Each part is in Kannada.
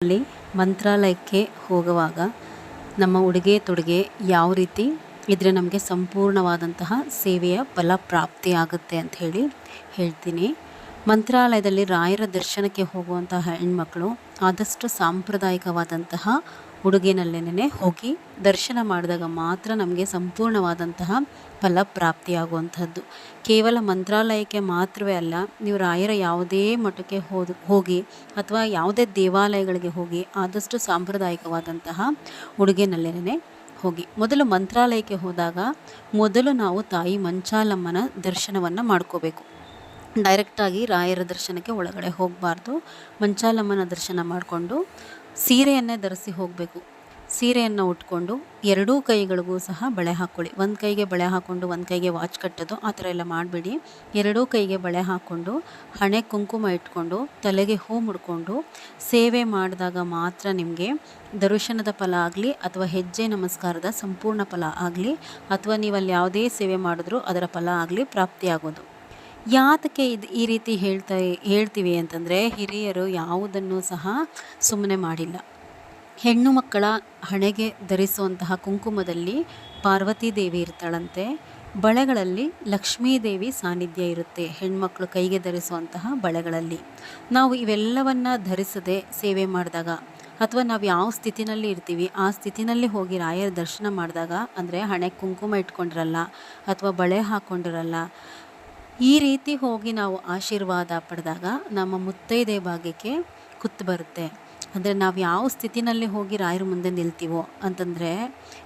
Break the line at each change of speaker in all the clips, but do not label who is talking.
ಅಲ್ಲಿ ಮಂತ್ರಾಲಯಕ್ಕೆ ಹೋಗುವಾಗ ನಮ್ಮ ಉಡುಗೆ ತೊಡುಗೆ ಯಾವ ರೀತಿ ಇದ್ರೆ ನಮಗೆ ಸಂಪೂರ್ಣವಾದಂತಹ ಸೇವೆಯ ಫಲ ಪ್ರಾಪ್ತಿಯಾಗುತ್ತೆ ಅಂತ ಹೇಳಿ ಹೇಳ್ತೀನಿ. ಮಂತ್ರಾಲಯದಲ್ಲಿ ರಾಯರ ದರ್ಶನಕ್ಕೆ ಹೋಗುವಂತಹ ಹೆಣ್ಮಕ್ಕಳು ಆದಷ್ಟು ಸಾಂಪ್ರದಾಯಿಕವಾದಂತಹ ಉಡುಗೆನಲ್ಲೇನೆ ಹೋಗಿ ದರ್ಶನ ಮಾಡಿದಾಗ ಮಾತ್ರ ನಮಗೆ ಸಂಪೂರ್ಣವಾದಂತಹ ಫಲ ಪ್ರಾಪ್ತಿಯಾಗುವಂಥದ್ದು. ಕೇವಲ ಮಂತ್ರಾಲಯಕ್ಕೆ ಮಾತ್ರವೇ ಅಲ್ಲ, ನೀವು ರಾಯರ ಯಾವುದೇ ಮಠಕ್ಕೆ ಹೋದ, ಹೋಗಿ ಅಥವಾ ಯಾವುದೇ ದೇವಾಲಯಗಳಿಗೆ ಹೋಗಿ ಆದಷ್ಟು ಸಾಂಪ್ರದಾಯಿಕವಾದಂತಹ ಉಡುಗೆನಲ್ಲೇನೆ ಹೋಗಿ. ಮೊದಲು ಮಂತ್ರಾಲಯಕ್ಕೆ ಹೋದಾಗ ಮೊದಲು ನಾವು ತಾಯಿ ಮಂಚಾಲಮ್ಮನ ದರ್ಶನವನ್ನು ಮಾಡ್ಕೋಬೇಕು. ಡೈರೆಕ್ಟಾಗಿ ರಾಯರ ದರ್ಶನಕ್ಕೆ ಒಳಗಡೆ ಹೋಗಬಾರ್ದು. ಮಂಚಾಲಮ್ಮನ ದರ್ಶನ ಮಾಡಿಕೊಂಡು ಸೀರೆಯನ್ನೇ ಧರಿಸಿ ಹೋಗಬೇಕು. ಸೀರೆಯನ್ನು ಉಟ್ಕೊಂಡು ಎರಡೂ ಕೈಗಳಿಗೂ ಸಹ ಬಳೆ ಹಾಕ್ಕೊಳ್ಳಿ. ಒಂದು ಕೈಗೆ ಬಳೆ ಹಾಕ್ಕೊಂಡು ಒಂದು ಕೈಗೆ ವಾಚ್ ಕಟ್ಟೋದು, ಆ ಥರ ಎಲ್ಲ ಮಾಡಬೇಡಿ. ಎರಡೂ ಕೈಗೆ ಬಳೆ ಹಾಕ್ಕೊಂಡು ಹಣೆ ಕುಂಕುಮ ಇಟ್ಕೊಂಡು ತಲೆಗೆ ಹೂ ಮುಡ್ಕೊಂಡು ಸೇವೆ ಮಾಡಿದಾಗ ಮಾತ್ರ ನಿಮಗೆ ದರ್ಶನದ ಫಲ ಆಗಲಿ ಅಥವಾ ಹೆಜ್ಜೆ ನಮಸ್ಕಾರದ ಸಂಪೂರ್ಣ ಫಲ ಆಗಲಿ ಅಥವಾ ನೀವು ಅಲ್ಲಿ ಯಾವುದೇ ಸೇವೆ ಮಾಡಿದ್ರೂ ಅದರ ಫಲ ಆಗಲಿ ಪ್ರಾಪ್ತಿಯಾಗೋದು. ಯಾತಕ್ಕೆ ಇದು ಈ ರೀತಿ ಹೇಳ್ತಾ ಹೇಳ್ತೀವಿ ಅಂತಂದರೆ ಹಿರಿಯರು ಯಾವುದನ್ನು ಸಹ ಸುಮ್ಮನೆ ಮಾಡಿಲ್ಲ. ಹೆಣ್ಣು ಮಕ್ಕಳ ಹಣೆಗೆ ಧರಿಸುವಂತಹ ಕುಂಕುಮದಲ್ಲಿ ಪಾರ್ವತಿ ದೇವಿ ಇರ್ತಾಳಂತೆ. ಬಳೆಗಳಲ್ಲಿ ಲಕ್ಷ್ಮೀ ದೇವಿ ಸಾನ್ನಿಧ್ಯ ಇರುತ್ತೆ, ಹೆಣ್ಮಕ್ಳು ಕೈಗೆ ಧರಿಸುವಂತಹ ಬಳೆಗಳಲ್ಲಿ. ನಾವು ಇವೆಲ್ಲವನ್ನ ಧರಿಸದೆ ಸೇವೆ ಮಾಡಿದಾಗ ಅಥವಾ ನಾವು ಯಾವ ಸ್ಥಿತಿನಲ್ಲಿ ಇರ್ತೀವಿ, ಆ ಸ್ಥಿತಿನಲ್ಲಿ ಹೋಗಿ ರಾಯರ ದರ್ಶನ ಮಾಡಿದಾಗ ಅಂದರೆ ಹಣೆಗೆ ಕುಂಕುಮ ಇಟ್ಕೊಂಡಿರಲ್ಲ ಅಥವಾ ಬಳೆ ಹಾಕ್ಕೊಂಡಿರಲ್ಲ ಈ ರೀತಿ ಹೋಗಿ ನಾವು ಆಶೀರ್ವಾದ ಪಡೆದಾಗ ನಮ್ಮ ಮುತ್ತೈದೆ ಭಾಗ್ಯಕ್ಕೆ ಕುತ್ತು ಬರುತ್ತೆ. ಅಂದರೆ ನಾವು ಯಾವ ಸ್ಥಿತಿನಲ್ಲಿ ಹೋಗಿ ರಾಯರ ಮುಂದೆ ನಿಲ್ತೀವೋ ಅಂತಂದರೆ,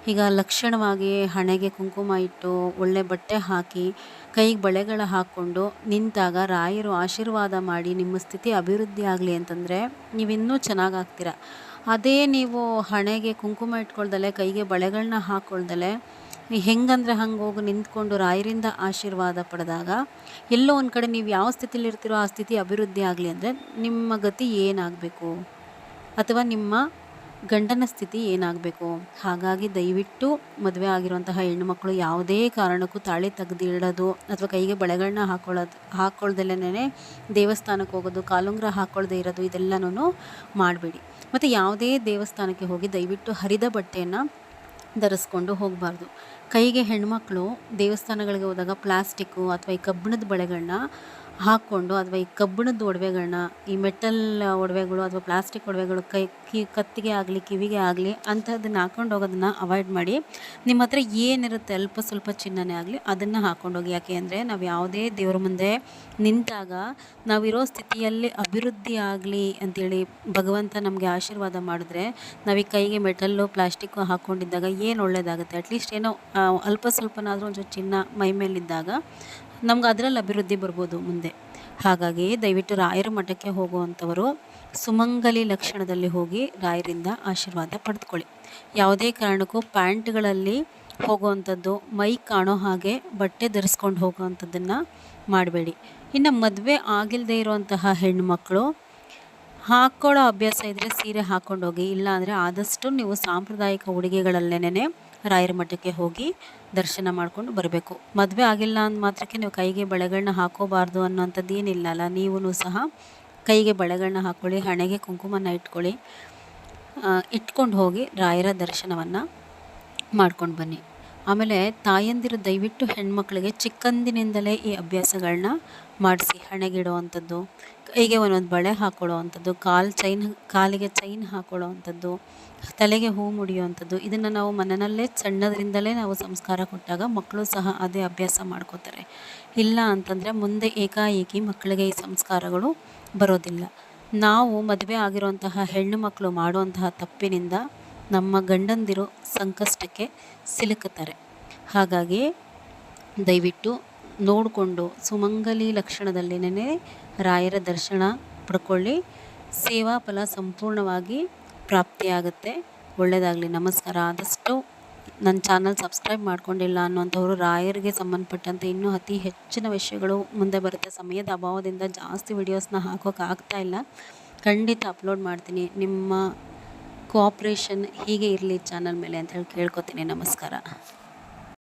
ಈಗ ಲಕ್ಷಣವಾಗಿ ಹಣೆಗೆ ಕುಂಕುಮ ಇಟ್ಟು ಒಳ್ಳೆ ಬಟ್ಟೆ ಹಾಕಿ ಕೈಗೆ ಬಳೆಗಳ ಹಾಕ್ಕೊಂಡು ನಿಂತಾಗ ರಾಯರು ಆಶೀರ್ವಾದ ಮಾಡಿ ನಿಮ್ಮ ಸ್ಥಿತಿ ಅಭಿವೃದ್ಧಿ ಆಗಲಿ ಅಂತಂದರೆ ನೀವಿನ್ನೂ ಚೆನ್ನಾಗಾಗ್ತೀರ ಅದೇ ನೀವು ಹಣೆಗೆ ಕುಂಕುಮ ಇಟ್ಕೊಳ್ದಲೆ, ಕೈಗೆ ಬಳೆಗಳನ್ನ ಹಾಕ್ಕೊಳ್ದಲೆ ಹೆಂಗಂದರೆ ಹಂಗೆ ಹೋಗಿ, ನಿಂತ್ಕೊಂಡು ರಾಯರಿಂದ ಆಶೀರ್ವಾದ ಪಡೆದಾಗ, ಎಲ್ಲೋ ಒಂದು ಕಡೆ ನೀವು ಯಾವ ಸ್ಥಿತಿಲಿ ಇರ್ತೀರೋ ಆ ಸ್ಥಿತಿ ಅಭಿವೃದ್ಧಿ ಆಗಲಿ ಅಂದರೆ ನಿಮ್ಮ ಗತಿ ಏನಾಗಬೇಕು? ಅಥವಾ ನಿಮ್ಮ ಗಂಡನ ಸ್ಥಿತಿ ಏನಾಗಬೇಕು? ಹಾಗಾಗಿ ದಯವಿಟ್ಟು ಮದುವೆ ಆಗಿರುವಂತಹ ಹೆಣ್ಣುಮಕ್ಕಳು ಯಾವುದೇ ಕಾರಣಕ್ಕೂ ತಾಳಿ ತೆಗೆದಿಡೋದು ಅಥವಾ ಕೈಗೆ ಬಳೆಗಳನ್ನ ಹಾಕೊಳ್ಳೋದು ಹಾಕ್ಕೊಳ್ದಲ್ಲೇ ದೇವಸ್ಥಾನಕ್ಕೆ ಹೋಗೋದು, ಕಾಲುಂಗ್ರ ಹಾಕ್ಕೊಳ್ದೇ ಇರೋದು ಇದೆಲ್ಲನೂ ಮಾಡಬೇಡಿ. ಮತ್ತು ಯಾವುದೇ ದೇವಸ್ಥಾನಕ್ಕೆ ಹೋಗಿ ದಯವಿಟ್ಟು ಹರಿದ ಬಟ್ಟೆಯನ್ನು ಧರಿಸ್ಕೊಂಡು ಹೋಗಬಾರ್ದು. ಕೈಗೆ ಹೆಣ್ಮಕ್ಳು ದೇವಸ್ಥಾನಗಳಿಗೆ ಹೋದಾಗ ಪ್ಲಾಸ್ಟಿಕ್ಕು ಅಥವಾ ಈ ಕಬ್ಬಿಣದ ಬಳೆಗಳನ್ನ ಹಾಕ್ಕೊಂಡು ಅಥವಾ ಈ ಕಬ್ಬಿಣದ ಒಡವೆಗಳನ್ನ, ಈ ಮೆಟಲ್ ಒಡವೆಗಳು ಅಥವಾ ಪ್ಲಾಸ್ಟಿಕ್ ಒಡವೆಗಳು ಕೈ, ಕಿ, ಕತ್ತಿಗೆ ಆಗಲಿ, ಕಿವಿಗೆ ಆಗಲಿ ಅಂಥದ್ದನ್ನು ಹಾಕ್ಕೊಂಡು ಹೋಗೋದನ್ನು ಅವಾಯ್ಡ್ ಮಾಡಿ, ನಿಮ್ಮ ಹತ್ರ ಏನಿರುತ್ತೆ ಅಲ್ಪ ಸ್ವಲ್ಪ ಚಿನ್ನನೇ ಆಗಲಿ ಅದನ್ನು ಹಾಕ್ಕೊಂಡೋಗಿ ಯಾಕೆ ಅಂದರೆ ನಾವು ಯಾವುದೇ ದೇವ್ರ ಮುಂದೆ ನಿಂತಾಗ ನಾವಿರೋ ಸ್ಥಿತಿಯಲ್ಲಿ ಅಭಿವೃದ್ಧಿ ಆಗಲಿ ಅಂತೇಳಿ ಭಗವಂತ ನಮಗೆ ಆಶೀರ್ವಾದ ಮಾಡಿದ್ರೆ ನಾವು ಈ ಕೈಗೆ ಮೆಟಲ್ಲು ಪ್ಲಾಸ್ಟಿಕ್ಕು ಹಾಕ್ಕೊಂಡಿದ್ದಾಗ ಏನು ಒಳ್ಳೆಯದಾಗುತ್ತೆ ಅಟ್ಲೀಸ್ಟ್ ಏನೋ ಅಲ್ಪ ಸ್ವಲ್ಪನಾದರೂ ಒಂದು ಚಿನ್ನ ಮೈ ಮೇಲಿದ್ದಾಗ ನಮ್ಗೆ ಅದರಲ್ಲಿ ಅಭಿವೃದ್ಧಿ ಬರ್ಬೋದು ಮುಂದೆ. ಹಾಗಾಗಿ ದಯವಿಟ್ಟು ರಾಯರ ಮಠಕ್ಕೆ ಹೋಗುವಂಥವರು ಸುಮಂಗಲಿ ಲಕ್ಷಣದಲ್ಲಿ ಹೋಗಿ ರಾಯರಿಂದ ಆಶೀರ್ವಾದ ಪಡೆದುಕೊಳ್ಳಿ. ಯಾವುದೇ ಕಾರಣಕ್ಕೂ ಪ್ಯಾಂಟ್ಗಳಲ್ಲಿ ಹೋಗುವಂಥದ್ದು, ಮೈ ಕಾಣೋ ಹಾಗೆ ಬಟ್ಟೆ ಧರಿಸ್ಕೊಂಡು ಹೋಗುವಂಥದ್ದನ್ನು ಮಾಡಬೇಡಿ. ಇನ್ನು ಮದುವೆ ಆಗಿಲ್ಲದೆ ಇರುವಂತಹ ಹೆಣ್ಣುಮಕ್ಕಳು ಹಾಕ್ಕೊಳ್ಳೋ ಅಭ್ಯಾಸ ಇದ್ದರೆ ಸೀರೆ ಹಾಕ್ಕೊಂಡೋಗಿ ಇಲ್ಲಾಂದರೆ ಆದಷ್ಟು ನೀವು ಸಾಂಪ್ರದಾಯಿಕ ಉಡುಗೆಗಳಲ್ಲೇನೆ ರಾಯರ ಮಠಕ್ಕೆ ಹೋಗಿ ದರ್ಶನ ಮಾಡ್ಕೊಂಡು ಬರಬೇಕು. ಮದುವೆ ಆಗಿಲ್ಲ ಅಂದ ಮಾತ್ರಕ್ಕೆ ನೀವು ಕೈಗೆ ಬಳೆಗಳನ್ನ ಹಾಕೋಬಾರ್ದು ಅನ್ನೋಂಥದ್ದು ಏನಿಲ್ಲ ಅಲ್ಲ. ನೀವು ಸಹ ಕೈಗೆ ಬಳೆಗಳನ್ನ ಹಾಕ್ಕೊಳ್ಳಿ ಹಣೆಗೆ ಕುಂಕುಮನ ಇಟ್ಕೊಳ್ಳಿ ಇಟ್ಕೊಂಡು ಹೋಗಿ ರಾಯರ ದರ್ಶನವನ್ನು ಮಾಡ್ಕೊಂಡು ಬನ್ನಿ. ಆಮೇಲೆ ತಾಯಂದಿರು ದಯವಿಟ್ಟು ಹೆಣ್ಮಕ್ಳಿಗೆ ಚಿಕ್ಕಂದಿನಿಂದಲೇ ಈ ಅಭ್ಯಾಸಗಳನ್ನ ಮಾಡಿಸಿ ಹಣೆಗಿಡುವಂಥದ್ದು ಕೈಗೆ ಒಂದೊಂದು ಬಳೆ ಹಾಕ್ಕೊಳ್ಳೋ ಅಂಥದ್ದು ಕಾಲು ಚೈನ್, ಕಾಲಿಗೆ ಚೈನ್ ಹಾಕ್ಕೊಳ್ಳೋ ಅಂಥದ್ದು ತಲೆಗೆ ಹೂ ಮುಡಿಯುವಂಥದ್ದು, ಇದನ್ನು ನಾವು ಮನೆಯಲ್ಲೇ ಸಣ್ಣದರಿಂದಲೇ ನಾವು ಸಂಸ್ಕಾರ ಕೊಟ್ಟಾಗ ಮಕ್ಕಳು ಸಹ ಅದೇ ಅಭ್ಯಾಸ ಮಾಡ್ಕೋತಾರೆ. ಇಲ್ಲ ಅಂತಂದರೆ ಮುಂದೆ ಏಕಾಏಕಿ ಮಕ್ಕಳಿಗೆ ಈ ಸಂಸ್ಕಾರಗಳು ಬರೋದಿಲ್ಲ. ನಾವು ಮದುವೆ ಆಗಿರುವಂತಹ ಹೆಣ್ಣು ಮಕ್ಕಳು ಮಾಡುವಂತಹ ತಪ್ಪಿನಿಂದ ನಮ್ಮ ಗಂಡಂದಿರು ಸಂಕಷ್ಟಕ್ಕೆ ಸಿಲುಕುತ್ತಾರೆ. ಹಾಗಾಗಿ ದಯವಿಟ್ಟು ನೋಡಿಕೊಂಡು ಸುಮಂಗಲಿ ಲಕ್ಷಣದಲ್ಲಿನೇ ರಾಯರ ದರ್ಶನ ಪಡ್ಕೊಳ್ಳಿ. ಸೇವಾ ಫಲ ಸಂಪೂರ್ಣವಾಗಿ ಪ್ರಾಪ್ತಿಯಾಗುತ್ತೆ. ಒಳ್ಳೆಯದಾಗಲಿ ನಮಸ್ಕಾರ. ಆದಷ್ಟು ನನ್ನ ಚಾನಲ್ ಸಬ್ಸ್ಕ್ರೈಬ್ ಮಾಡ್ಕೊಂಡಿಲ್ಲ ಅನ್ನುವಂಥವ್ರು ರಾಯರಿಗೆ ಸಂಬಂಧಪಟ್ಟಂತೆ ಇನ್ನೂ ಅತಿ ಹೆಚ್ಚಿನ ವಿಷಯಗಳು ಮುಂದೆ ಬರುತ್ತೆ. ಸಮಯದ ಅಭಾವದಿಂದ ಜಾಸ್ತಿ ವಿಡಿಯೋಸ್ನ ಹಾಕೋಕೆ ಇಲ್ಲ. ಖಂಡಿತ ಅಪ್ಲೋಡ್ ಮಾಡ್ತೀನಿ. ನಿಮ್ಮ ಕೋಆಪ್ರೇಷನ್ ಹೀಗೆ ಇರಲಿ ಚಾನಲ್ ಮೇಲೆ ಅಂತ ಹೇಳಿ ಕೇಳ್ಕೊತೀನಿ. ನಮಸ್ಕಾರ.